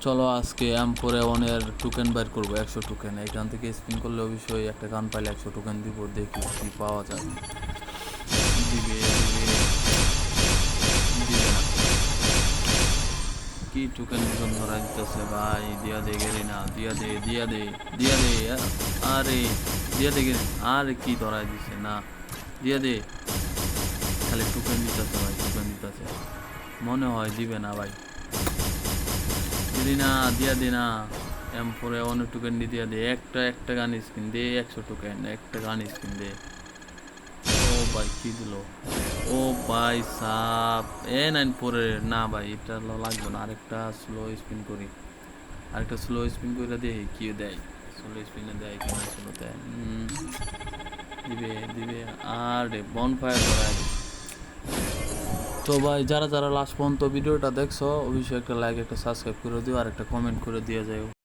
চলো আজকে এম ফোরে ওনের টোকেন বাইর করব, একশো টোকেন এখান থেকে স্পিন করলে অবশ্যই একটা গান পাইলে একশো টোকেন দিব, দেখি কি পাওয়া যায়। দিবে দিবে না। কি টোকেন টোকেন ধরা দিতেছে ভাই? দিয়া দে গেলি না, দিয়া দে দিয়া দে দিয়া দে, আরে, দিয়া দে গেলি, আরে কি ধরাই দিছে, না। দিয়া দে। খালি টোকেন দিতেছে ভাই টোকেন দিতেছে। মনে হয় দিবে না ভাই। দিদি না দিয়া দে না এম পরে অনেক টোকেন দিয়ে দে। একটা একটা গান স্কিন দে, একশো টোকেন একটা গান স্কিন দে। ও ভাই, কি দিল? ও ভাই সাপ এ নাইন পরে না ভাই, এটা লাগবে না। আরেকটা স্লো স্পিন করি। আরেকটা স্লো স্পিন করে দেখি কি দেয়। স্লো স্পিনে দেয় কিনা স্লো দেয়। দিবে দিবে। আরে বন ফায়ার ধরা তো ভাই, যারা যারা লাস্ট পর্যন্ত ভিডিওটা দেখছ, অবশ্যই একটা লাইক একটা সাবস্ক্রাইব করে দিও আর একটা কমেন্ট করে দিয়ে যাও